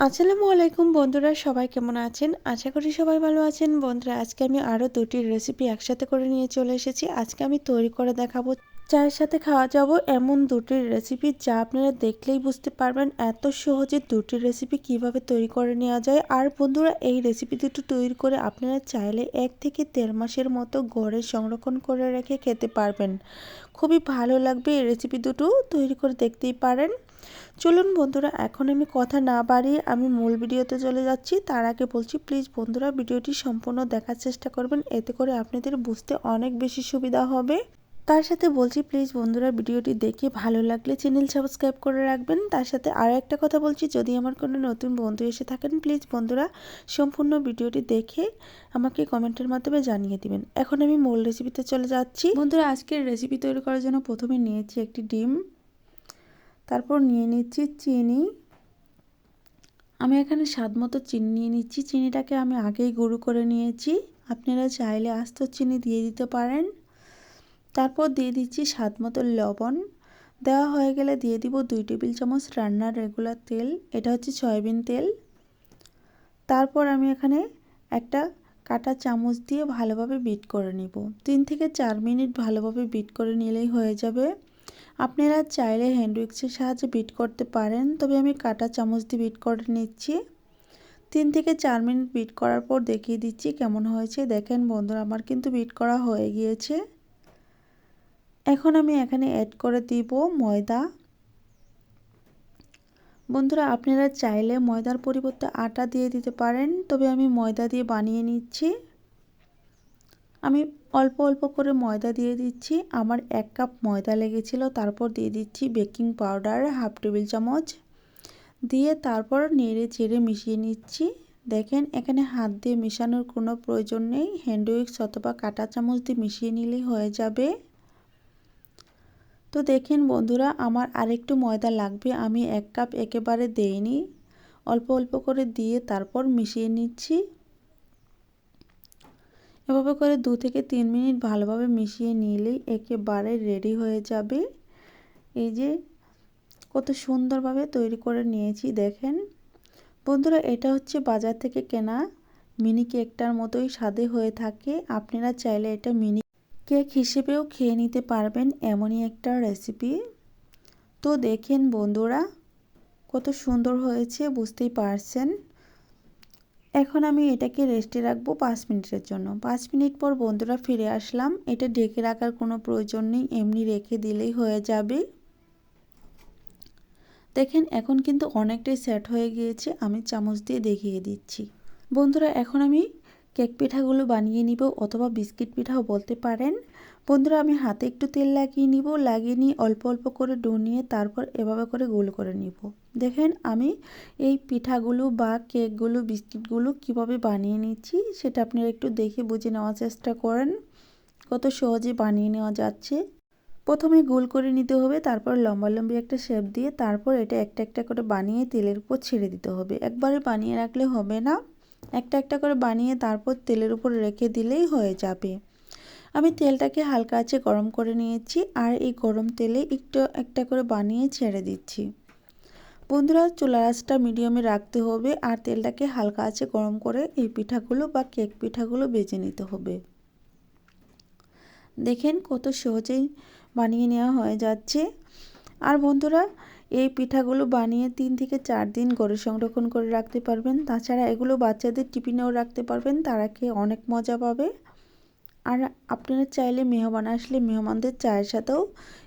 আসসালামু আলাইকুম বন্ধুরা, সবাই কেমন আছেন? আশা করি সবাই ভালো আছেন। বন্ধুরা, আজকে আমি আরও দুটি রেসিপি একসাথে করে নিয়ে চলে এসেছি। আজকে আমি তৈরি করে দেখাবো চায়ের সাথে খাওয়া যাব এমন দুটি রেসিপি যা আপনারা দেখলেই বুঝতে পারবেন এত সহজে দুটি রেসিপি কীভাবে তৈরি করে নেওয়া যায়। আর বন্ধুরা, এই রেসিপি দুটো তৈরি করে আপনারা চাইলে এক থেকে দেড় মাসের মতো ঘরে সংরক্ষণ করে রেখে খেতে পারবেন। খুবই ভালো লাগবে এই রেসিপি দুটো তৈরি করে দেখতেই পারেন। চলুন বন্ধুরা, এখন আমি কথা না বাড়িয়ে আমি মূল ভিডিওতে চলে যাচ্ছি। তার আগে বলছি প্লিজ বন্ধুরা, ভিডিওটি সম্পূর্ণ দেখার চেষ্টা করবেন। এতে করে আপনাদের বুঝতে অনেক বেশি সুবিধা হবে। তার সাথে বলছি প্লিজ বন্ধুরা, ভিডিওটি দেখে ভালো লাগলে চ্যানেল সাবস্ক্রাইব করে রাখবেন। তার সাথে আরও একটা কথা বলছি, যদি আমার কোনো নতুন বন্ধু এসে থাকেন প্লিজ বন্ধুরা, সম্পূর্ণ ভিডিওটি দেখে আমাকে কমেন্টের মাধ্যমে জানিয়ে দিবেন। এখন আমি মূল রেসিপিতে চলে যাচ্ছি। বন্ধুরা, আজকের রেসিপি তৈরি করার জন্য প্রথমে নিয়েছি একটি ডিম। তারপর নিয়ে নিচ্ছি চিনি। আমি এখানে স্বাদ মতো চিনি নিয়ে নিচ্ছি। চিনিটাকে আমি আগেই গুঁড়ো করে নিয়েছি। আপনারা চাইলে আস্ত চিনি দিয়ে দিতে পারেন। তারপর দিয়ে দিচ্ছি স্বাদ মতো লবণ। দেওয়া হয়ে গেলে দিয়ে দিব দুই টেবিল চামচ রান্নার রেগুলার তেল। এটা হচ্ছে সয়াবিন তেল। তারপর আমি এখানে একটা কাটা চামচ দিয়ে ভালোভাবে বিট করে নিব। তিন থেকে চার মিনিট ভালোভাবে বিট করে নিলেই হয়ে যাবে। আপনারা চাইলে হ্যান্ড উইক্সের সাহায্যে বিট করতে পারেন, তবে আমি কাটা চামচ দিয়ে বিট করে নিচ্ছি। তিন থেকে চার মিনিট বিট করার পর দেখিয়ে দিচ্ছি কেমন হয়েছে। দেখেন বন্ধুরা, আমার কিন্তু বিট করা হয়ে গিয়েছে। এখন আমি এখানে অ্যাড করে দিব ময়দা। বন্ধুরা, আপনারা চাইলে ময়দার পরিবর্তে আটা দিয়ে দিতে পারেন, তবে আমি ময়দা দিয়ে বানিয়ে নিচ্ছি। আমি অল্প অল্প করে ময়দা দিয়ে দিচ্ছি। আমার এক কাপ ময়দা লেগেছিল, তারপর দিয়ে দিচ্ছি বেকিং পাউডার, হাফ টেবিল চামচ। দিয়ে তারপর নেড়ে চেড়ে মিশিয়ে নিচ্ছি। দেখেন, এখানে হাত দিয়ে মেশানোর কোনো প্রয়োজন নেই। হ্যান্ড উইক্স অথবা কাটা চামচ দিয়ে মিশিয়ে নিলেই হয়ে যাবে। তো দেখেন বন্ধুরা, আমার আরেকটু ময়দা লাগবে, আমি এক কাপ একেবারে দেইনি। অল্প অল্প করে দিয়ে তারপর মিশিয়ে নিচ্ছি। এভাবে করে দু থেকে তিন মিনিট ভালোভাবে মিশিয়ে নিলেই একেবারে রেডি হয়ে যাবে। এই যে কত সুন্দরভাবে তৈরি করে নিয়েছি, দেখেন। বন্ধুরা, এটা হচ্ছে বাজার থেকে কেনা মিনি কেকটার মতোই স্বাদে হয়ে থাকে। আপনারা চাইলে এটা মিনি কেক হিসেবেও খেয়ে নিতে পারবেন এমনই একটা রেসিপি। তো দেখেন বন্ধুরা, কত সুন্দর হয়েছে, বুঝতেই পারছেন। এখন আমি এটাকে রেস্টে রাখব পাঁচ মিনিটের জন্য। পাঁচ মিনিট পর বন্ধুরা ফিরে আসলাম। এটা ঢেকে রাখার কোনো প্রয়োজন নেই, এমনি রেখে দিলেই হয়ে যাবে। দেখেন, এখন কিন্তু অনেকটাই সেট হয়ে গিয়েছে, আমি চামচ দিয়ে দেখিয়ে দিচ্ছি। বন্ধুরা, এখন আমি কেক পিঠাগুলো বানিয়ে নিব অথবা বিস্কিট পিঠাও বলতে পারেন। বন্ধুরা, আমি হাতে একটু তেল লাগিয়ে নিব, লাগিয়ে নিয়ে অল্প অল্প করে ডো নিয়ে তারপর এভাবে করে গোল করে নিব। দেখেন, আমি এই পিঠাগুলো বা কেকগুলো, বিস্কিটগুলো কীভাবে বানিয়ে নিচ্ছি সেটা আপনারা একটু দেখে বুঝে নেওয়ার চেষ্টা করেন। কত সহজে বানিয়ে নেওয়া যাচ্ছে। প্রথমে গোল করে নিতে হবে, তারপর লম্বা লম্বি একটা শেপ দিয়ে তারপর এটা একটা একটা করে বানিয়ে তেলের উপর ছেড়ে দিতে হবে। একবারে বানিয়ে রাখলে হবে না। একটা একটা করে বানিয়ে তারপর তেলের উপর রেখে দিলেই হয়ে যাবে। আমি তেলটাকে হালকা আছে গরম করে নিয়েছি আর এই গরম তেলে একটু একটা করে বানিয়ে ছেড়ে দিচ্ছি। বন্ধুরা চুলা আঁচটা মিডিয়ামে রাখতে হবে আর তেলটাকে হালকা আছে গরম করে এই পিঠাগুলো বা কেক পিঠাগুলো বেজে নিতে হবে। দেখেন কত সহজেই বানিয়ে নেওয়া হয়ে যাচ্ছে। আর বন্ধুরা এই পিঠাগুলো বানিয়ে তিন থেকে চার দিন গড়ে সংরক্ষণ করে রাখতে পারবেন। তাছাড়া এগুলো বাচ্চাদের টিফিনেও রাখতে পারবেন। তারা খেয়ে অনেক মজা পাবে। আর আপনারা চাইলে মেহমান আসলে মেহমানদের চায়ের সাথেও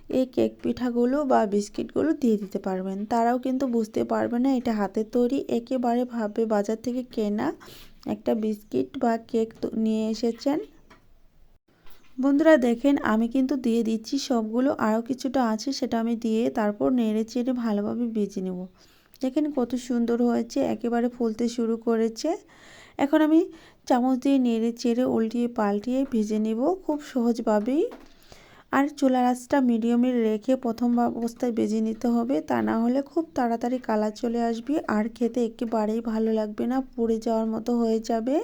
এই কেক পিঠাগুলো বা বিস্কিটগুলো দিয়ে দিতে পারবেন। তারাও কিন্তু বুঝতে পারবে না এটা হাতের তৈরি, একেবারে ভাবে বাজার থেকে কেনা একটা বিস্কিট বা কেক নিয়ে এসেছেন। বন্ধুরা দেখেন, আমি কিন্তু দিয়ে দিচ্ছি সবগুলো। আরও কিছুটা আছে, সেটা আমি দিয়ে তারপর নেড়ে চেড়ে ভালোভাবে বেজে নেব। দেখেন কত সুন্দর হয়েছে, একেবারে ফুলতে শুরু করেছে। এখন আমি চামচ দিয়ে নেড়ে চেড়ে উল্টিয়ে পাল্টিয়ে ভেজে নেব খুব সহজভাবেই। আর চুলা আঁচটা মিডিয়ামে রেখে প্রথম অবস্থায় বেজে নিতে হবে, তা না হলে খুব তাড়াতাড়ি কালার চলে আসবে। আর খেতে একেবারেই ভালো লাগবে না, পুড়ে যাওয়ার মতো হয়ে যাবে।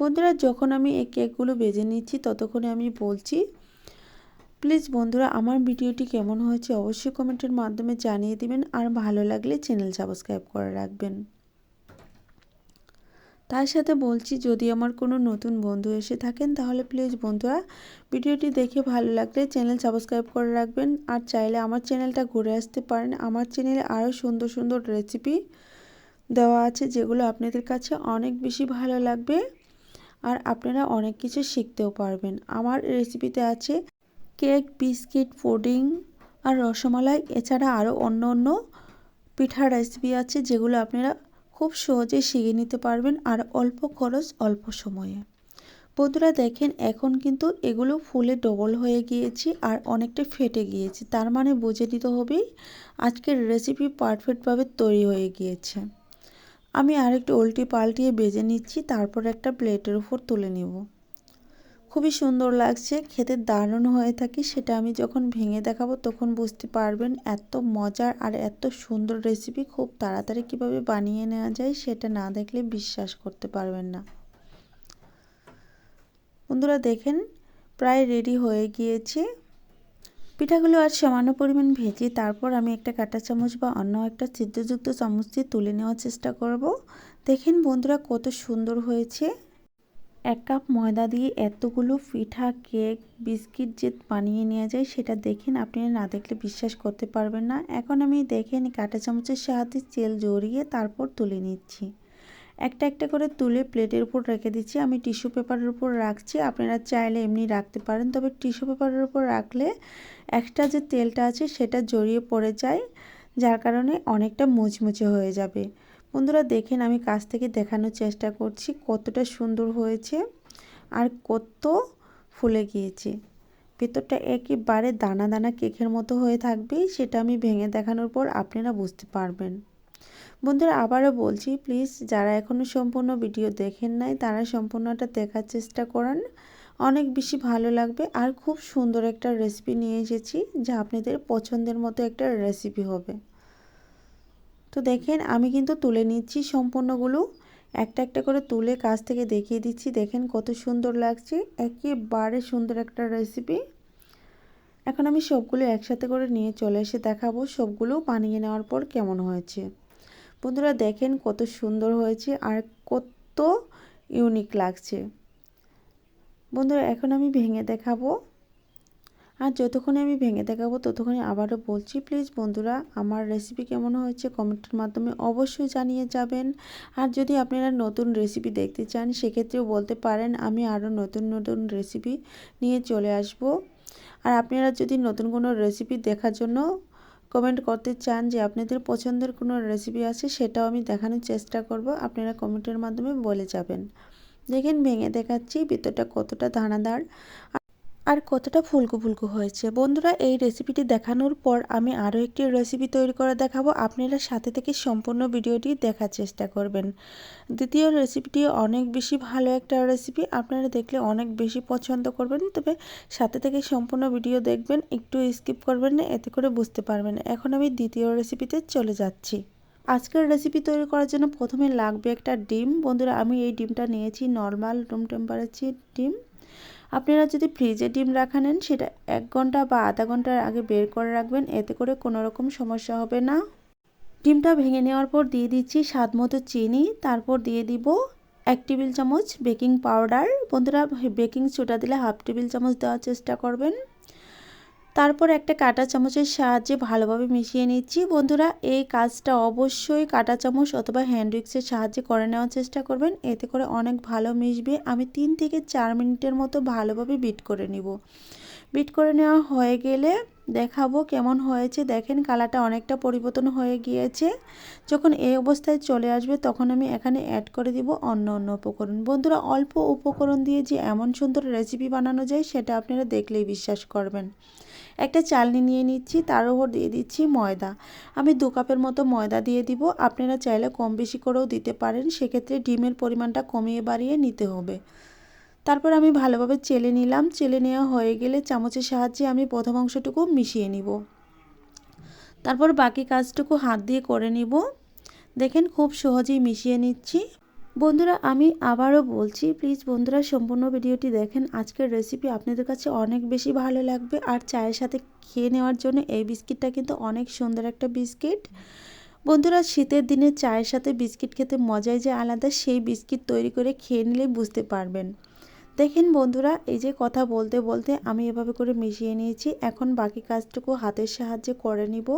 বন্ধুরা, যখন আমি এই কেকগুলো বেজে নিচ্ছি, ততক্ষণে আমি বলছি, প্লিজ বন্ধুরা, আমার ভিডিওটি কেমন হয়েছে অবশ্যই কমেন্টের মাধ্যমে জানিয়ে দিবেন আর ভালো লাগলে চ্যানেল সাবস্ক্রাইব করে রাখবেন। তার সাথে বলছি, যদি আমার কোনো নতুন বন্ধু এসে থাকেন, তাহলে প্লিজ বন্ধুরা, ভিডিওটি দেখে ভালো লাগলে চ্যানেল সাবস্ক্রাইব করে রাখবেন। আর চাইলে আমার চ্যানেলটা ঘুরে আসতে পারেন। আমার চ্যানেলে আরও সুন্দর সুন্দর রেসিপি দেওয়া আছে, যেগুলো আপনাদের কাছে অনেক বেশি ভালো লাগবে। আর আপনারা অনেক কিছু শিখতেও পারবেন। আমার রেসিপিতে আছে কেক বিস্কিট পুডিং আর রসমালাই। এছাড়া আরও অন্য অন্য পিঠার রেসিপি আছে যেগুলো আপনারা খুব সহজে শিখে নিতে পারবেন আর অল্প খরচ, অল্প সময়ে। বন্ধুরা দেখেন, এখন কিন্তু এগুলো ফুলে ডবল হয়ে গিয়েছে আর অনেকটা ফেটে গিয়েছে। তার মানে বুঝে নিতে হবে, আজকের রেসিপি পারফেক্টভাবে তৈরি হয়ে গিয়েছে। আমি আরেকটু উল্টি পাল্টিয়ে বেজে নিচ্ছি, তারপর একটা প্লেটের উপর তুলে নেব। খুবই সুন্দর লাগছে, খেতে দারুণ হয়ে থাকে, সেটা আমি যখন ভেঙে দেখাবো তখন বুঝতে পারবেন এত মজার আর এত সুন্দর রেসিপি খুব তাড়াতাড়ি কীভাবে বানিয়ে নেওয়া যায় সেটা না দেখলে বিশ্বাস করতে পারবেন না। বন্ধুরা দেখেন, প্রায় রেডি হয়ে গিয়েছে। পিঠাগুলো আর সামান্য পরিমাণ ভেজে তারপর আমি একটা কাঁটা চামচ বা অন্য একটা ছিদ্রযুক্ত চামচ দিয়ে তুলে নেওয়ার চেষ্টা করব। দেখেন বন্ধুরা কত সুন্দর হয়েছে। এক কাপ ময়দা দিয়ে এতগুলো পিঠা, কেক, বিস্কিট যে বানিয়ে নেওয়া যায় সেটা দেখেন আপনি না দেখলে বিশ্বাস করতে পারবেন না। এখন আমি দেখেন কাঁটা চামচের সাহায্যে তেল জড়িয়ে তারপর তুলে নিচ্ছি। একটা একটা করে তুলে প্লেটের উপর রেখে দিচ্ছি। আমি টিস্যু পেপারের উপর রাখছি। আপনারা চাইলে এমনি রাখতে পারেন। তবে টিস্যু পেপারের উপর রাখলে একটা যে তেলটা আছে সেটা জড়িয়ে পড়ে যায়, যার কারণে অনেকটা মুচমুচে হয়ে যাবে। বন্ধুরা, দেখেন আমি কাছ থেকে দেখানোর চেষ্টা করছি কতটা সুন্দর হয়েছে আর কত ফুলে গিয়েছে। ভেতরটা একেবারে দানা দানা কেকের মতো হয়ে থাকবে, সেটা আমি ভেঙে দেখানোর পর আপনারা বুঝতে পারবেন। বন্ধুরা আবারও বলছি প্লিজ যারা এখনও সম্পূর্ণ ভিডিও দেখেন নাই, তারা সম্পূর্ণটা দেখার চেষ্টা করেন। অনেক বেশি ভালো লাগবে। আর খুব সুন্দর একটা রেসিপি নিয়ে এসেছি, যা আপনাদের পছন্দের মতো একটা রেসিপি হবে। তো দেখেন, আমি কিন্তু তুলে নিচ্ছি সম্পূর্ণগুলো। একটা একটা করে তুলে কাছ থেকে দেখিয়ে দিচ্ছি। দেখেন কত সুন্দর লাগছে। একেবারে সুন্দর একটা রেসিপি এখন আমি সবগুলো একসাথে করে নিয়ে চলে এসে দেখাবো, সবগুলো বানিয়ে নেওয়ার পর কেমন হয়েছে। বন্ধুরা দেখেন কত সুন্দর হয়েছে আর কত ইউনিক লাগছে। বন্ধুরা, এখন আমি ভেঙে দেখাবো। আর যতক্ষণে আমি ভেঙে দেখাবো, ততক্ষণে আবারও বলছি প্লিজ বন্ধুরা, আমার রেসিপি কেমন হয়েছে কমেন্টের মাধ্যমে অবশ্যই জানিয়ে যাবেন। আর যদি আপনারা নতুন রেসিপি দেখতে চান, সেক্ষেত্রেও বলতে পারেন, আমি আরও নতুন নতুন রেসিপি নিয়ে চলে আসব। আর আপনারা যদি নতুন কোনো রেসিপি দেখার জন্য কমেন্ট করতে চান যে আপনাদের পছন্দের কোনো রেসিপি আছে, সেটাও আমি দেখানোর চেষ্টা করব। আপনারা কমেন্টের মাধ্যমে বলে যাবেন। দেখেন, ভেঙে দেখাচ্ছি, ভিতরটা কতটা দানাদার। আর কতটা ফুলকো ফুলকো হয়েছে। বন্ধুরা, এই রেসিপিটি দেখানোর পর আমি আরও একটি রেসিপি তৈরি করে দেখাবো। আপনারা সাথে থেকে সম্পূর্ণ ভিডিওটি দেখার চেষ্টা করবেন। দ্বিতীয় রেসিপিটি অনেক বেশি ভালো একটা রেসিপি আপনারা দেখলে অনেক বেশি পছন্দ করবেন। তবে সাথে থেকে সম্পূর্ণ ভিডিও দেখবেন, একটু স্কিপ করবেন না, এতে করে বুঝতে পারবেন। এখন আমি দ্বিতীয় রেসিপিতে চলে যাচ্ছি। আজকের রেসিপি তৈরি করার জন্য প্রথমে লাগবে একটা ডিম। বন্ধুরা, আমি এই ডিমটা নিয়েছি নর্মাল রুম টেম্পারেচার ডিম। আপনারা যদি ফ্রিজে ডিম রাখা নেন, সেটা এক ঘণ্টা বা আধা ঘণ্টার আগে বের করে রাখবেন, এতে করে কোনো রকম সমস্যা হবে না। ডিমটা ভেঙে নেওয়ার পর দিয়ে দিচ্ছি স্বাদ মতো চিনি, তারপর দিয়ে দিব এক টেবিল চামচ বেকিং পাউডার। বন্ধুরা বেকিং সোডা দিলে হাফ টেবিল চামচ দেওয়ার চেষ্টা করবেন। তারপর একটা কাঁটা চামচের সাহায্যে ভালোভাবে মিশিয়ে নিচ্ছি। বন্ধুরা, এই কাজটা অবশ্যই কাঁটা চামচ অথবা হ্যান্ড উইক্সের সাহায্যে করে নেওয়ার চেষ্টা করবেন। এতে করে অনেক ভালো মিশবে। আমি তিন থেকে চার মিনিটের মতো ভালোভাবে বিট করে নিব। বিট করে নেওয়া হয়ে গেলে দেখাবো কেমন হয়েছে। দেখেন কালারটা অনেকটা পরিবর্তন হয়ে গিয়েছে। যখন এই অবস্থায় চলে আসবে, তখন আমি এখানে অ্যাড করে দিব অন্য অন্য উপকরণ। বন্ধুরা, অল্প উপকরণ দিয়ে যে এমন সুন্দর রেসিপি বানানো যায়, সেটা আপনারা দেখলেই বিশ্বাস করবেন। একটা চালনি নিয়ে নিচ্ছি, তার উপর দিয়ে দিচ্ছি ময়দা। আমি দু কাপের মতো ময়দা দিয়ে দিব। আপনারা চাইলে কম বেশি করেও দিতে পারেন, সেক্ষেত্রে ডিমের পরিমাণটা কমিয়ে বাড়িয়ে নিতে হবে। তারপর আমি ভালোভাবে চেলে নিলাম। চেলে নেওয়া হয়ে গেলে চামচের সাহায্যে আমি প্রথম অংশটুকু মিশিয়ে নিব। তারপর বাকি কাজটুকু হাত দিয়ে করে নিব। দেখেন খুব সহজেই মিশিয়ে নিচ্ছি। বন্ধুরা, আমি আবারও বলছি প্লিজ বন্ধুরা, সম্পূর্ণ ভিডিওটি দেখেন। আজকের রেসিপি আপনাদের কাছে অনেক বেশি ভালো লাগবে। আর চায়ের সাথে খেয়ে নেওয়ার জন্য এই বিস্কিটটা কিন্তু অনেক সুন্দর একটা বিস্কিট। বন্ধুরা, শীতের দিনে চায়ের সাথে বিস্কিট খেতে মজাই যে আলাদা, সেই বিস্কিট তৈরি করে খেয়ে নিলে বুঝতে পারবেন। দেখেন বন্ধুরা, এই যে কথা বলতে বলতে আমি এভাবে করে মিশিয়ে নিয়েছি। এখন বাকি কাজটুকু হাতের সাহায্যে করে নিব।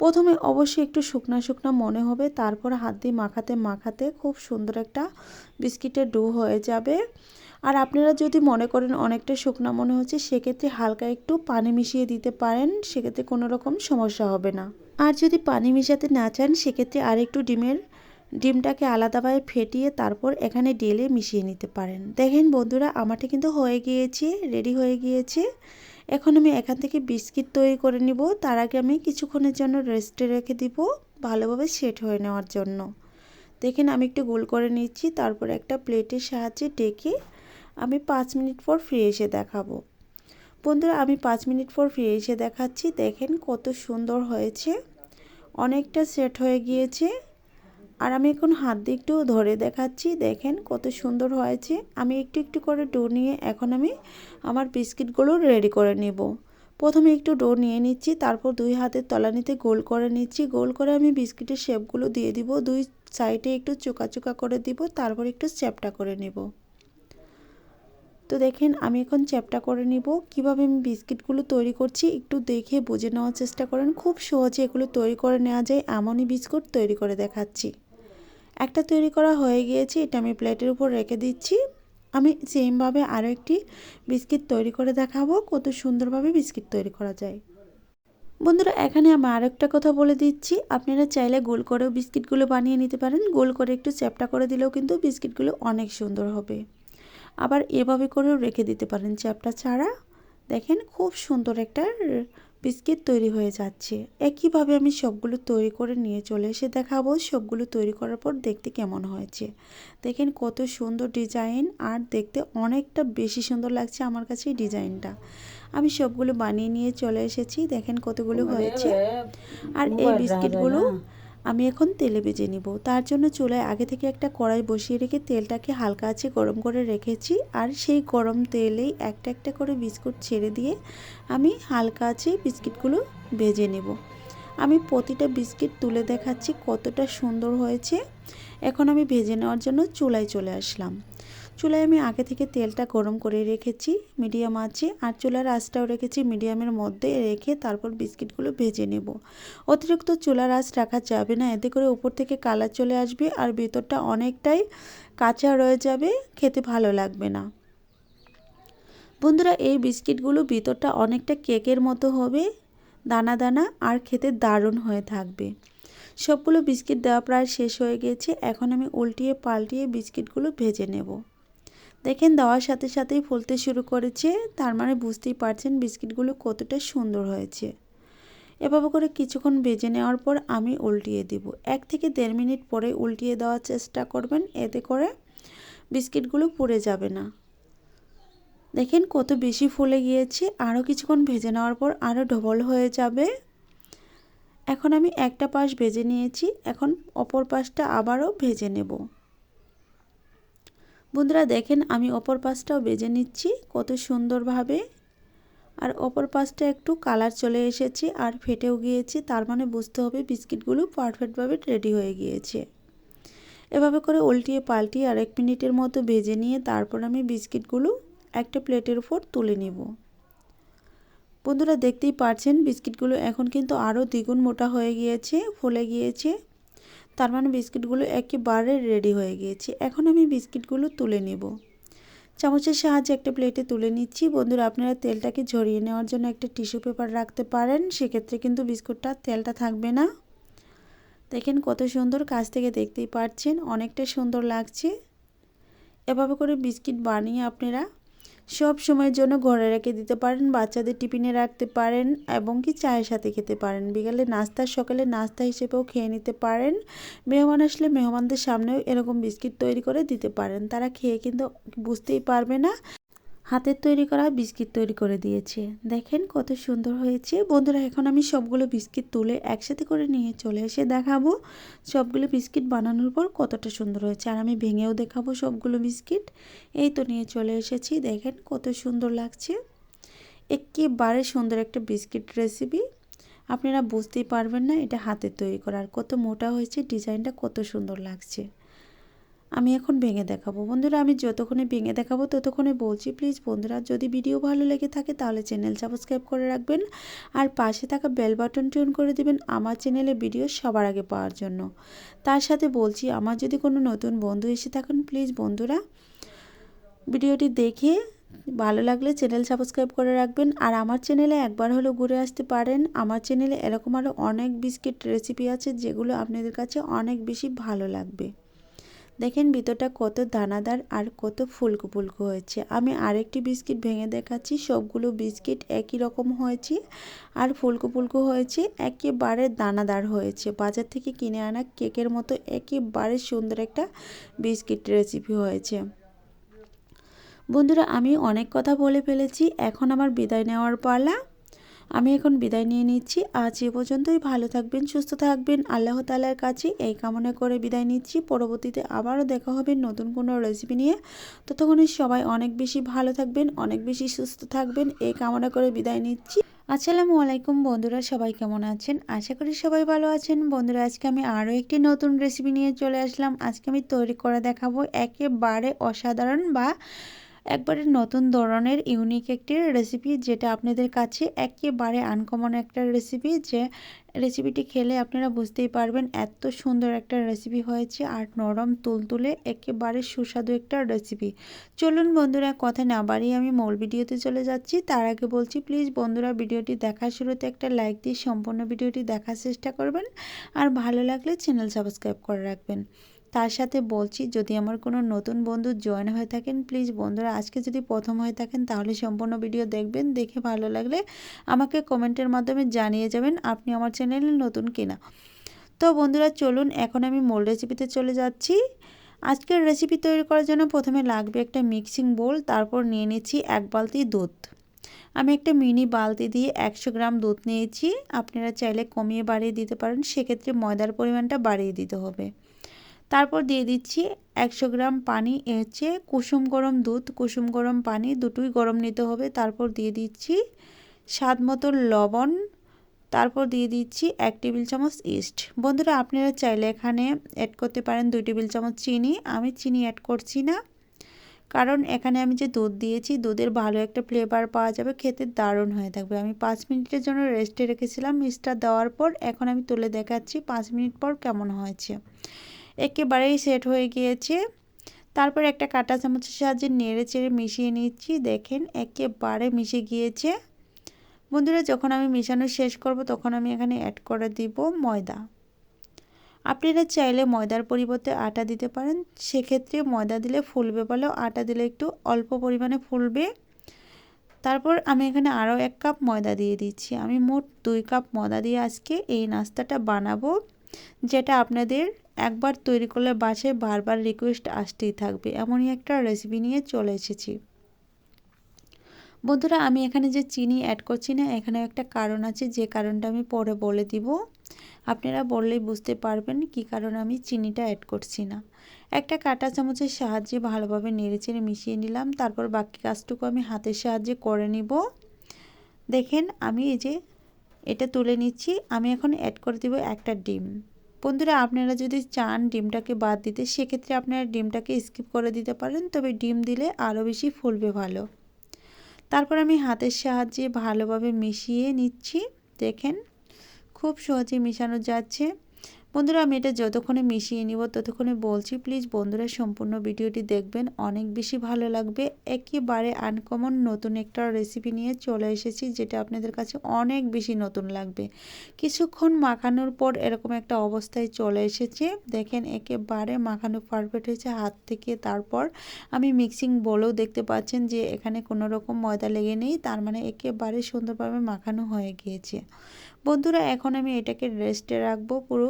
প্রথমে অবশ্যই একটু শুকনা শুকনা মনে হবে, তারপর হাত দিয়ে মাখাতে মাখাতে খুব সুন্দর একটা বিস্কিটের ডো হয়ে যাবে। আর আপনারা যদি মনে করেন অনেকটা শুকনা মনে হচ্ছে, সেক্ষেত্রে হালকা একটু পানি মিশিয়ে দিতে পারেন, সেক্ষেত্রে কোনো রকম সমস্যা হবে না। আর যদি পানি মিশাতে না চান, সেক্ষেত্রে আর একটু ডিমের ডিমটাকে আলাদাভাবে ফেটিয়ে তারপর এখানে ডেলে মিশিয়ে নিতে পারেন। দেখেন বন্ধুরা, আমারটা কিন্তু হয়ে গিয়েছে রেডি হয়ে গিয়েছে। এখন আমি এখান থেকে বিস্কিট তৈরি করে নিব। তার আগে আমি কিছুক্ষণের জন্য রেস্টে রেখে দিব ভালোভাবে সেট হয়ে নেওয়ার জন্য। দেখেন আমি একটু গোল করে নিচ্ছি, তারপর একটা প্লেটের সাহায্যে ডেকে আমি পাঁচ মিনিট পর ফিরে এসে দেখাবো। বন্ধুরা, আমি পাঁচ মিনিট পর ফিরে এসে দেখাচ্ছি। দেখেন কত সুন্দর হয়েছে, অনেকটা সেট হয়ে গিয়েছে। আর আমি এখন হাত দিয়ে একটু ধরে দেখাচ্ছি। দেখেন কত সুন্দর হয়েছে। আমি একটু একটু করে ডো নিয়ে এখন আমি আমার বিস্কিটগুলো রেডি করে নেব। প্রথমে একটু ডো নিয়ে নিচ্ছি, তারপর দুই হাতের তলানিতে গোল করে নিচ্ছি। গোল করে আমি বিস্কিটের শেপগুলো দিয়ে দিব। দুই সাইডে একটু চোকা চোকা করে দিব, তারপর একটু চ্যাপটা করে নেব। তো দেখেন আমি এখন চ্যাপটা করে নিব। কীভাবে আমি বিস্কিটগুলো তৈরি করছি একটু দেখে বুঝে নেওয়ার চেষ্টা করেন। খুব সহজে এগুলো তৈরি করে নেওয়া যায়। এমনই বিস্কুট তৈরি করে দেখাচ্ছি। একটা তৈরি করা হয়ে গিয়েছে, এটা আমি প্লেটের উপর রেখে দিচ্ছি। আমি সেমভাবে আরও একটি বিস্কিট তৈরি করে দেখাবো, কত সুন্দরভাবে বিস্কিট তৈরি করা যায়। বন্ধুরা, এখানে আমি আরেকটা কথা বলে দিচ্ছি। আপনারা চাইলে গোল করেও বিস্কিটগুলো বানিয়ে নিতে পারেন। গোল করে একটু চ্যাপটা করে দিলেও কিন্তু বিস্কিটগুলো অনেক সুন্দর হবে। আবার এভাবে করেও রেখে দিতে পারেন চ্যাপটা ছাড়া। দেখেন, খুব সুন্দর একটা বিস্কিট তৈরি হয়ে যাচ্ছে। একইভাবে আমি সবগুলো তৈরি করে নিয়ে চলে এসে দেখাবো সবগুলো তৈরি করার পর দেখতে কেমন হয়েছে। দেখেন কত সুন্দর ডিজাইন আর দেখতে অনেকটা বেশি সুন্দর লাগছে আমার কাছে এই ডিজাইনটা। আমি সবগুলো বানিয়ে নিয়ে চলে এসেছি। দেখেন কতগুলো হয়েছে। আর এই বিস্কিটগুলো আমি এখন তেলে ভেজে নিব। তার জন্য চুলায় আগে থেকে একটা কড়াই বসিয়ে রেখে তেলটাকে হালকা আছে গরম করে রেখেছি। আর সেই গরম তেলেই একটা একটা করে বিস্কুট ছেড়ে দিয়ে আমি হালকা আছে বিস্কিটগুলো ভেজে নেব। আমি প্রতিটা বিস্কিট তুলে দেখাচ্ছি কতটা সুন্দর হয়েছে। এখন আমি ভেজে নেওয়ার জন্য চুলায় চলে আসলাম। চুলায় আমি আগে থেকে তেলটা গরম করে রেখেছি, মিডিয়াম আছে আর চুলার আঁচটাও রেখেছি, মিডিয়ামের মধ্যে রেখে তারপর বিস্কিটগুলো ভেজে নেব। অতিরিক্ত চুলার আঁচ রাখা যাবে না, এতে করে উপর থেকে কালার চলে আসবে আর ভেতরটা অনেকটাই কাঁচা রয়ে যাবে, খেতে ভালো লাগবে না। বন্ধুরা, এই বিস্কিটগুলো ভিতরটা অনেকটা কেকের মতো হবে, দানা দানা আর খেতে দারুণ হয়ে থাকবে। সবগুলো বিস্কিট দেওয়া প্রায় শেষ হয়ে গেছে, এখন আমি উল্টিয়ে পাল্টিয়ে বিস্কিটগুলো ভেজে নেব। দেখেন দেওয়ার সাথে সাথেই ফুলতে শুরু করেছে। তার মানে বুঝতেই পারছেন বিস্কিটগুলো কতটা সুন্দর হয়েছে। এভাবে করে কিছুক্ষণ ভেজে নেওয়ার পর আমি উল্টিয়ে দিব। এক থেকে দেড় মিনিট পরে উল্টিয়ে দেওয়ার চেষ্টা করবেন, এতে করে বিস্কিটগুলো পুড়ে যাবে না। দেখেন কত বেশি ফুলে গিয়েছে, আরও কিছুক্ষণ ভেজে নেওয়ার পর আরও ডবল হয়ে যাবে। এখন আমি একটা পাশ ভেজে নিয়েছি, এখন অপর পাশটা আবারও ভেজে নেব। বন্ধুরা দেখেন আমি অপর পাশটাও বেজে নিচ্ছি, কত সুন্দরভাবে। আর অপর পাশটা একটু কালার চলে এসেছে আর ফেটেও গিয়েছে, তার মানে বুঝতে হবে বিস্কিটগুলো পারফেক্টভাবে রেডি হয়ে গিয়েছে। এভাবে করে উল্টিয়ে পাল্টিয়ে এক মিনিটের মতো ভেজে নিয়ে তারপর আমি বিস্কিটগুলো একটা প্লেটের উপর তুলে নেব। বন্ধুরা দেখতেই পারছেন বিস্কিটগুলো এখন কিন্তু আরও দ্বিগুণ মোটা হয়ে গিয়েছে, ফুলে গিয়েছে। তার মানে বিস্কিটগুলো একেবারে রেডি হয়ে গিয়েছে। এখন আমি বিস্কিটগুলো তুলে নেব। চামচের সাহায্যে একটা প্লেটে তুলে নিচ্ছি। বন্ধুরা, আপনারা তেলটাকে ঝরিয়ে নেওয়ার জন্য একটা টিস্যু পেপার রাখতে পারেন। সেক্ষেত্রে কিন্তু বিস্কুটটা তেলটা থাকবে না। দেখেন কত সুন্দর কাছ থেকে দেখতেই পাচ্ছেন, অনেকটা সুন্দর লাগছে। এভাবে করে বিস্কিট বানিয়ে আপনারা সব সময়ের জন্য ঘরে রেখে দিতে পারেন, বাচ্চাদের টিফিনে রাখতে পারেন এবং কি চায়ের সাথে খেতে পারেন। বিকালে নাস্তার সকালে নাস্তা হিসেবেও খেয়ে নিতে পারেন। মেহমান আসলে মেহমানদের সামনেও এরকম বিস্কিট তৈরি করে দিতে পারেন। তারা খেয়ে কিন্তু বুঝতেই পারবে না। হাতের তৈরি করা বিস্কিট তৈরি করে দিয়েছে। দেখেন কত সুন্দর হয়েছে। বন্ধুরা, এখন আমি সবগুলো বিস্কিট তুলে একসাথে করে নিয়ে চলে এসে দেখাবো সবগুলো বিস্কিট বানানোর পর কতটা সুন্দর হয়েছে। আর আমি ভেঙেও দেখাবো সবগুলো বিস্কিট। এই তো নিয়ে চলে এসেছি। দেখেন কত সুন্দর লাগছে। একেবারে সুন্দর একটা বিস্কিট রেসিপি। আপনারা বুঝতেই পারবেন না এটা হাতের তৈরি করার কত মোটা হয়েছে, ডিজাইনটা কত সুন্দর লাগছে। আমি এখন ভেঙে দেখাবো। বন্ধুরা, আমি যতক্ষণে ভেঙে দেখাবো ততক্ষণে বলছি প্লিজ বন্ধুরা, যদি ভিডিও ভালো লেগে থাকে তাহলে চ্যানেল সাবস্ক্রাইব করে রাখবেন আর পাশে থাকা বেল বাটন টিউন করে দিবেন আমার চ্যানেলে ভিডিও সবার আগে পাওয়ার জন্য। তার সাথে বলছি, আমার যদি কোনো নতুন বন্ধু এসে থাকেন প্লিজ বন্ধুরা, ভিডিওটি দেখে ভালো লাগলে চ্যানেল সাবস্ক্রাইব করে রাখবেন আর আমার চ্যানেলে একবার হলেও ঘুরে আসতে পারেন। আমার চ্যানেলে এরকম আরও অনেক বিস্কিট রেসিপি আছে যেগুলো আপনাদের কাছে অনেক বেশি ভালো লাগবে। দেখেন ভিতরটা কত দানাদার আর কত ফুলকো ফুলকো হয়েছে। আমি আরেকটি বিস্কিট ভেঙে দেখাচ্ছি, সবগুলো বিস্কিট একই রকম হয়েছে আর ফুলকো ফুলকো হয়েছে, একেবারে দানাদার হয়েছে। বাজার থেকে কিনে আনা কেকের মতো একেবারে সুন্দর একটা বিস্কিট রেসিপি হয়েছে। বন্ধুরা, আমি অনেক কথা বলে ফেলেছি, এখন আমার বিদায় নেওয়ার পালা। আমি এখন বিদায় নিয়ে নিচ্ছি। আজ এ পর্যন্তই। ভালো থাকবেন, সুস্থ থাকবেন। আল্লাহ তালার কাছে এই কামনা করে বিদায় নিচ্ছি। পরবর্তীতে আবারও দেখা হবে নতুন কোনো রেসিপি নিয়ে। ততক্ষণে সবাই অনেক বেশি ভালো থাকবেন, অনেক বেশি সুস্থ থাকবেন। এই কামনা করে বিদায় নিচ্ছি। আসসালামু আলাইকুম বন্ধুরা, সবাই কেমন আছেন? আশা করি সবাই ভালো আছেন। বন্ধুরা, আজকে আমি আরও একটি নতুন রেসিপি নিয়ে চলে আসলাম। আজকে আমি তৈরি করে দেখাবো একেবারে অসাধারণ বা একবারে নতুন ধরনের ইউনিক একটি রেসিপি যেটা আপনাদের কাছে একেবারে আনকমন একটা রেসিপি যে রেসিপিটি খেলে আপনারা বুঝতেই পারবেন এত সুন্দর একটা রেসিপি হয়েছে আর নরম, তুলতুলে, একেবারে সুস্বাদু একটা রেসিপি চলুন বন্ধুরা, কথা না বাড়িয়ে আমি মূল ভিডিওতে চলে যাচ্ছি। তার আগে বলছি প্লিজ বন্ধুরা ভিডিওটি দেখার শুরুতে একটা লাইক দিয়ে সম্পূর্ণ ভিডিওটি দেখার চেষ্টা করবেন। আর ভালো লাগলে চ্যানেল সাবস্ক্রাইব করে রাখবেন। তার সাথে বলছি, যদি আমার কোনো নতুন বন্ধু জয়েন হয়ে থাকেন প্লিজ বন্ধুরা, আজকে যদি প্রথম হয়ে থাকেন, তাহলে সম্পূর্ণ ভিডিও দেখবেন। দেখে ভালো লাগলে আমাকে কমেন্টের মাধ্যমে জানিয়ে যাবেন, আপনি আমার চ্যানেলে নতুন কিনা। তো বন্ধুরা, চলুন, এখন আমি মোল রেসিপিতে চলে যাচ্ছি। আজকের রেসিপি তৈরি করার জন্য প্রথমে লাগবে একটা মিক্সিং বোল তারপর নিয়ে নিচ্ছি এক বালতি দুধ। আমি একটা মিনি বালতি দিয়ে একশো গ্রাম দুধ নিয়েছি। আপনারা চাইলে কমিয়ে বাড়িয়ে দিতে পারেন, সেক্ষেত্রে ময়দার পরিমাণটা বাড়িয়ে দিতে হবে। তারপর দিয়ে দিচ্ছি একশো গ্রাম পানি হচ্ছে কুসুম গরম দুধ। কুসুম গরম পানি দুটোই গরম নিতে হবে। তারপর দিয়ে দিচ্ছি স্বাদ মতো লবণ। তারপর দিয়ে দিচ্ছি এক টেবিল চামচ ইস্ট। বন্ধুরা, আপনারা চাইলে এখানে অ্যাড করতে পারেন দুই টেবিল চামচ চিনি। আমি চিনি অ্যাড করছি না, কারণ এখানে আমি যে দুধ দিয়েছি, দুধের ভালো একটা ফ্লেভার পাওয়া যাবে। খেতে দারুণ হয়ে থাকবে। আমি পাঁচ মিনিটের জন্য রেস্টে রেখেছিলাম। মিক্সটা দেওয়ার পর এখন আমি তুলে দেখাচ্ছি পাঁচ মিনিট পর কেমন হয়েছে। একেবারেই সেট হয়ে গিয়েছে। তারপর একটা কাঁটা চামচের সাহায্যে নেড়ে চেড়ে মিশিয়ে নিচ্ছি। দেখেন, একেবারে মিশে গিয়েছে। বন্ধুরা, যখন আমি মিশানো শেষ করব, তখন আমি এখানে অ্যাড করে দিব ময়দা। আপনারা চাইলে ময়দার পরিবর্তে আটা দিতে পারেন। সেক্ষেত্রে ময়দা দিলে ফুলবে বলেও আটা দিলে একটু অল্প পরিমাণে ফুলবে। তারপর আমি এখানে আরও এক কাপ ময়দা দিয়ে দিচ্ছি। আমি মোট দুই কাপ ময়দা দিয়ে আজকে এই নাস্তাটা বানাবো, যেটা আপনাদের একবার তৈরি করলে বাসায় বারবার রিকোয়েস্ট আসতেই থাকবে। এমনই একটা রেসিপি নিয়ে চলে এসেছি। বন্ধুরা, আমি এখানে যে চিনি অ্যাড করছি না এখানে একটা কারণ আছে, যে কারণটা আমি পরে বলে দিব। আপনারা বললেই বুঝতে পারবেন কি কারণে আমি চিনিটা অ্যাড করছি না। একটা কাঁটা চামচের সাহায্যে ভালোভাবে নেড়েচেড়ে মিশিয়ে নিলাম, তারপর বাকি কাজটুকু আমি হাতের সাহায্যে করে নিব। দেখেন, আমি এই যে এটা তুলে নিচ্ছি, আমি এখন অ্যাড করে দিব একটা ডিম। বন্ধুরা, আপনারা যদি চান ডিমটাকে বাদ দিতে, সেক্ষেত্রে আপনারা ডিমটাকে স্কিপ করে দিতে পারেন, তবে ডিম দিলে আরও বেশি ফুলবে ভালো। তারপর আমি হাতের সাহায্যে ভালোভাবে মিশিয়ে নিচ্ছি। দেখেন, খুব সহজে মিশানো যাচ্ছে। বন্ধুরা, আমি এটা যতক্ষণে মিশিয়ে নিব ততক্ষণে বলছি প্লিজ বন্ধুরা, সম্পূর্ণ ভিডিওটি দেখবেন। অনেক বেশি ভালো লাগবে। একেবারে আনকমন নতুন একটা রেসিপি নিয়ে চলে এসেছি, যেটা আপনাদের কাছে অনেক বেশি নতুন লাগবে। কিছুক্ষণ মাখানোর পর এরকম একটা অবস্থায় চলে এসেছে। দেখেন, একেবারে মাখানো পারফেক্ট হয়েছে হাত থেকে। তারপর আমি মিক্সিং বলেও দেখতে পাচ্ছেন যে এখানে কোনো রকম ময়দা লেগে নেই, তার মানে একেবারে সুন্দরভাবে মাখানো হয়ে গিয়েছে। বন্ধুরা, এখন আমি এটাকে রেস্টে রাখব পুরো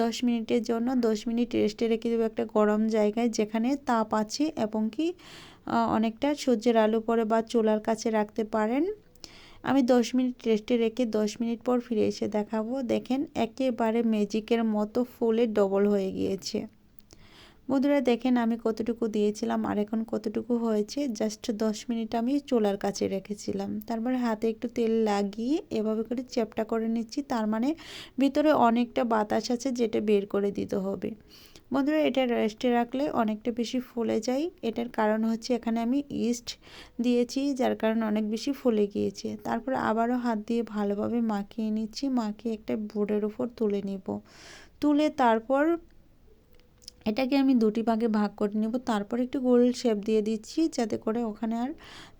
দশ মিনিটের জন্য। দশ মিনিট রেস্টে রেখে দেবো একটা গরম জায়গায় যেখানে তাপ আছে এবং কি অনেকটা সূর্যের আলো পরে বা চুলার কাছে রাখতে পারেন। আমি দশ মিনিট রেস্টে রেখে দশ মিনিট পর ফিরে এসে দেখাবো। দেখেন, একেবারে ম্যাজিকের মতো ফুলে ডবল হয়ে গিয়েছে। বন্ধুরা দেখেন আমি কতটুকু দিয়েছিলাম আর এখন কতটুকু হয়েছে? জাস্ট দশ মিনিট আমি চুলার কাছে রেখেছিলাম। তারপরে হাতে একটু তেল লাগিয়ে এভাবে করে চ্যাপটা করে নিচ্ছি। তার মানে ভিতরে অনেকটা বাতাস আছে যেটা বের করে দিতে হবে। বন্ধুরা এটা রেস্টে রাখলে অনেকটা বেশি ফুলে যায়। এটার কারণ হচ্ছে এখানে আমি ইস্ট দিয়েছি, যার কারণে অনেক বেশি ফুলে গিয়েছে। তারপর আবারও হাত দিয়ে ভালোভাবে মাখিয়ে নিচ্ছি। মাখিয়ে একটা বোর্ডের উপর তুলে নিব। তুলে তারপর এটাকে আমি দুটি ভাগে ভাগ করে নেব। তারপর একটু গোল শেপ দিয়ে দিচ্ছি যাতে করে ওখানে আর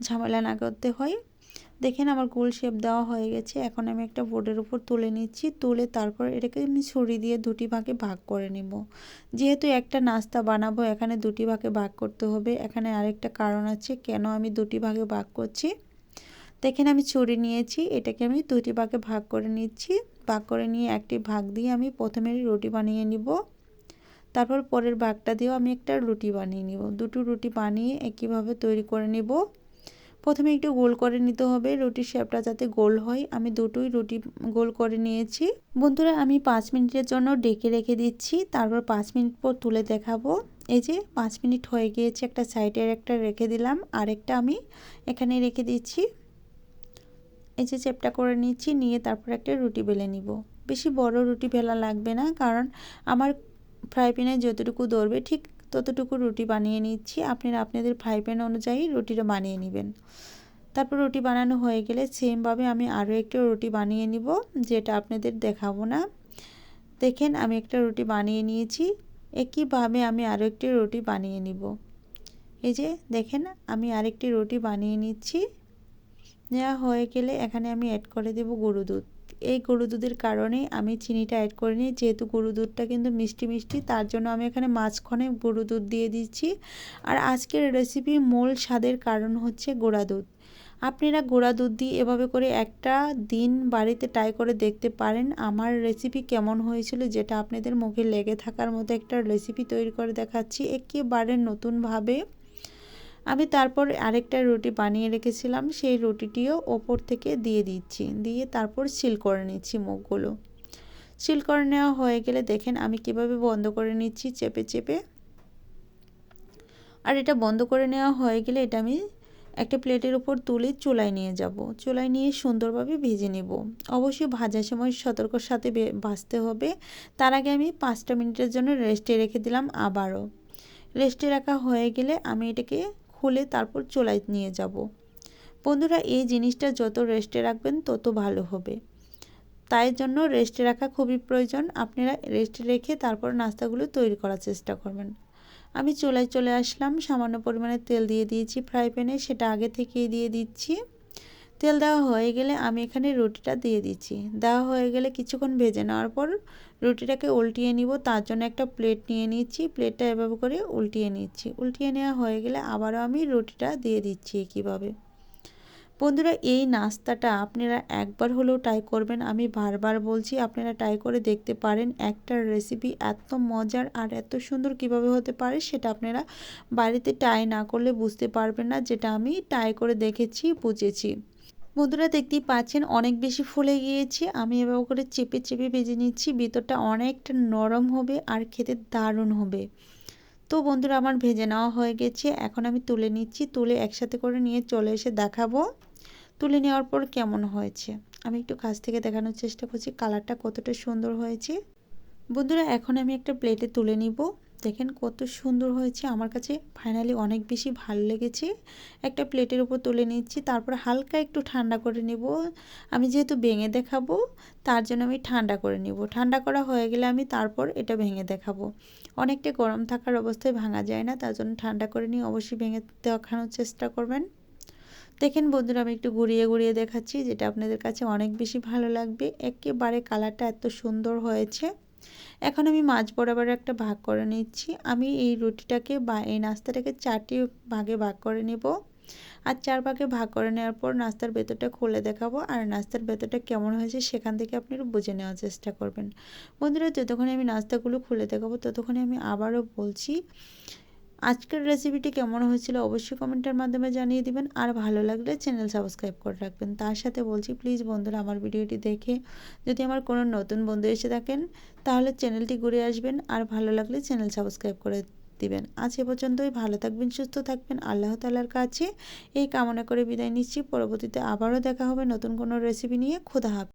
ঝামেলা না করতে হয়। দেখেন আমার গোল শেপ দেওয়া হয়ে গেছে। এখন আমি একটা বোর্ডের উপর তুলে নিচ্ছি। তুলে তারপর এটাকে আমি ছুরি দিয়ে দুটি ভাগে ভাগ করে নেব। যেহেতু একটা নাস্তা বানাবো, এখানে দুটি ভাগে ভাগ করতে হবে। এখানে আরেকটা কারণ আছে, কেন আমি দুটি ভাগে ভাগ করছি? দেখেন আমি ছুরি নিয়েছি, এটাকে আমি দুটি ভাগে ভাগ করে নিচ্ছি। ভাগ করে নিয়ে একটি ভাগ দিয়ে আমি প্রথমে রুটি বানিয়ে নিব। তারপর পরের ভাগটা দিয়েও আমি একটা রুটি বানিয়ে নিব। দুটো রুটি বানিয়ে একইভাবে তৈরি করে নিব। প্রথমে একটু গোল করে নিতে হবে। রুটির শেপটা যাতে গোল হয়। আমি দুটোই রুটি গোল করে নিয়েছি। বন্ধুরা, আমি পাঁচ মিনিটের জন্য ডেকে রেখে দিচ্ছি। তারপর পাঁচ মিনিট পর তুলে দেখাবো। এই যে পাঁচ মিনিট হয়ে গিয়েছে, একটা সাইডের একটা রেখে দিলাম। আরেকটা আমি এখানে রেখে দিচ্ছি। এই যে চেপটা করে নিচ্ছি, নিয়ে তারপর একটা রুটি বেলে নিব। বেশি বড় রুটি বেলা লাগবে না, কারণ আমার ফ্রাই প্যানে যতটুকু ধরবে, ঠিক ততটুকু রুটি বানিয়ে নিচ্ছি। আপনারা আপনাদের ফ্রাই প্যান অনুযায়ী রুটিটা বানিয়ে নেবেন। তারপর রুটি বানানো হয়ে গেলে সেমভাবে আমি আরও একটা রুটি বানিয়ে নিব, যেটা আপনাদের দেখাবো না। দেখেন আমি একটা রুটি বানিয়ে নিয়েছি, একইভাবে আমি আরও একটি রুটি বানিয়ে নিব। এই যে দেখেন আমি আরেকটি রুটি বানিয়ে নিচ্ছি। নেওয়া হয়ে গেলে এখানে আমি অ্যাড করে দেব গরু দুধ। এই গরু দুধের কারণে আমি চিনিটা অ্যাড করিনি যেহেতু গরু দুধটা কিন্তু মিষ্টি মিষ্টি, তার জন্য আমি এখানে মাঝখানে গরু দুধ দিয়ে দিচ্ছি। আর আজকের রেসিপি মূল স্বাদের কারণ হচ্ছে গোড়া দুধ। আপনারা গোড়া দুধ দিয়ে এভাবে করে একটা দিন বাড়িতে ট্রাই করে দেখতে পারেন, আমার রেসিপি কেমন হয়েছিল, যেটা আপনাদের মুখে লেগে থাকার মতো একটা রেসিপি তৈরি করে দেখাচ্ছি। একেবারে নতুনভাবে আমি তারপর আরেকটা রুটি বানিয়ে রেখেছিলাম, সেই রুটিটিও ওপর থেকে দিয়ে দিচ্ছি। দিয়ে তারপর সিল করে নিচ্ছি মুখগুলো। সিল করে নেওয়া হয়ে গেলে দেখেন আমি কীভাবে বন্ধ করে নিচ্ছি চেপে চেপে। আর এটা বন্ধ করে নেওয়া হয়ে গেলে এটা আমি একটা প্লেটের উপর তুলে চুলায় নিয়ে যাব। চুলায় নিয়ে সুন্দরভাবে ভেজে নেব। অবশ্যই ভাজার সময় সতর্কর সাথে ভাজতে হবে। তার আগে আমি পাঁচটা মিনিটের জন্য রেস্টে রেখে দিলাম আবারও। রেস্টে রাখা হয়ে গেলে আমি এটাকে খুলে তারপর চোলাই নিয়ে যাব। বন্ধুরা, এই জিনিসটা যত রেস্টে রাখবেন, তত ভালো হবে। তাই জন্য রেস্টে রাখা খুবই প্রয়োজন। আপনারা রেস্টে রেখে তারপর নাস্তাগুলো তৈরি করার চেষ্টা করবেন। আমি চোলায় চলে আসলাম। সামান্য পরিমাণে তেল দিয়ে দিয়েছি ফ্রাই প্যানে সেটা আগে থেকেই দিয়ে দিচ্ছি। তেল দেওয়া হয়ে গেলে আমি এখানে রুটিটা দিয়ে দিচ্ছি। দেওয়া হয়ে গেলে কিছুক্ষণ ভেজে নেওয়ার পর রুটিটাকে উল্টিয়ে নিব। তার জন্য একটা প্লেট নিয়ে নিচ্ছি। প্লেটটা এভাবে করে উল্টিয়ে নিচ্ছি। উল্টিয়ে নেওয়া হয়ে গেলে আবারও আমি রুটিটা দিয়ে দিচ্ছি কীভাবে বন্ধুরা, এই নাস্তাটা আপনারা একবার হলেও ট্রাই করবেন। আমি বারবার বলছি, আপনারা ট্রাই করে দেখতে পারেন একটা রেসিপি এত মজার আর এত সুন্দর কীভাবে হতে পারে সেটা আপনারা বাড়িতে ট্রাই না করলে বুঝতে পারবেন না। যেটা আমি ট্রাই করে দেখেছি, বুঝেছি। বন্ধুরা দেখতেই পাচ্ছেন, অনেক বেশি ফুলে গিয়েছে। আমি এভাবে করে চেপে চেপে ভেজে নিচ্ছি, ভিতরটা অনেকটা নরম হবে আর খেতে দারুণ হবে। তো বন্ধুরা, আমার ভেজে নেওয়া হয়ে গেছে। এখন আমি তুলে নিচ্ছি, তুলে একসাথে করে নিয়ে চলে এসে দেখাবো। তুলে নেওয়ার পর কেমন হয়েছে? আমি একটু কাছ থেকে দেখানোর চেষ্টা করছি, কালারটা কতটা সুন্দর হয়েছে। বন্ধুরা, এখন আমি একটা প্লেটে তুলে নিব। দেখেন কত সুন্দর হয়েছে। আমার কাছে ফাইনালি অনেক বেশি ভালো লেগেছে। একটা প্লেটের উপর তুলে নিচ্ছি, তারপর হালকা একটু ঠান্ডা করে নেব। আমি যেহেতু ভেঙে দেখাবো, তার জন্য আমি ঠান্ডা করে নিব। ঠান্ডা করা হয়ে গেলে আমি তারপর এটা ভেঙে দেখাবো। অনেকটা গরম থাকার অবস্থায় ভাঙা যায় না, তার জন্য ঠান্ডা করে নিয়ে অবশ্যই ভেঙে দেখানোর চেষ্টা করবেন। দেখেন বন্ধুরা, আমি একটু ঘুরিয়ে ঘুরিয়ে দেখাচ্ছি, যেটা আপনাদের কাছে অনেক বেশি ভালো লাগবে। একেবারে কালারটা এত সুন্দর হয়েছে। এখন আমি মাছ বরাবর একটা ভাগ করে নিচ্ছি। আমি এই রুটিটাকে বা এই নাস্তাটাকে চারটি ভাগে ভাগ করে নেব। আর চার ভাগে ভাগ করে নেওয়ার পর নাস্তার ভেতরটা খুলে দেখাবো আর নাস্তার ভেতরটা কেমন হয়েছে সেখান থেকে আপনারা বুঝে নেওয়ার চেষ্টা করবেন। বন্ধুরা, যতক্ষণে আমি নাস্তাগুলো খুলে দেখাবো, ততক্ষণে আমি আবারও বলছি আজকের রেসিপিটি কেমন হয়েছিল অবশ্যই কমেন্টের মাধ্যমে জানিয়ে দিবেন। আর ভালো লাগলে চ্যানেল সাবস্ক্রাইব করে রাখবেন। তার সাথে বলছি প্লিজ বন্ধুরা, আমার ভিডিওটি দেখে যদি আমার কোনো নতুন বন্ধু এসে থাকেন, তাহলে চ্যানেলটি ঘুরে আসবেন। আর ভালো লাগলে চ্যানেল সাবস্ক্রাইব করে দিবেন। আজ এ পর্যন্তই। ভালো থাকবেন, সুস্থ থাকবেন। আল্লাহ তালার কাছে এই কামনা করে বিদায় নিচ্ছি। পরবর্তীতে আবারও দেখা হবে নতুন কোনো রেসিপি নিয়ে। খোদা হাফেজ।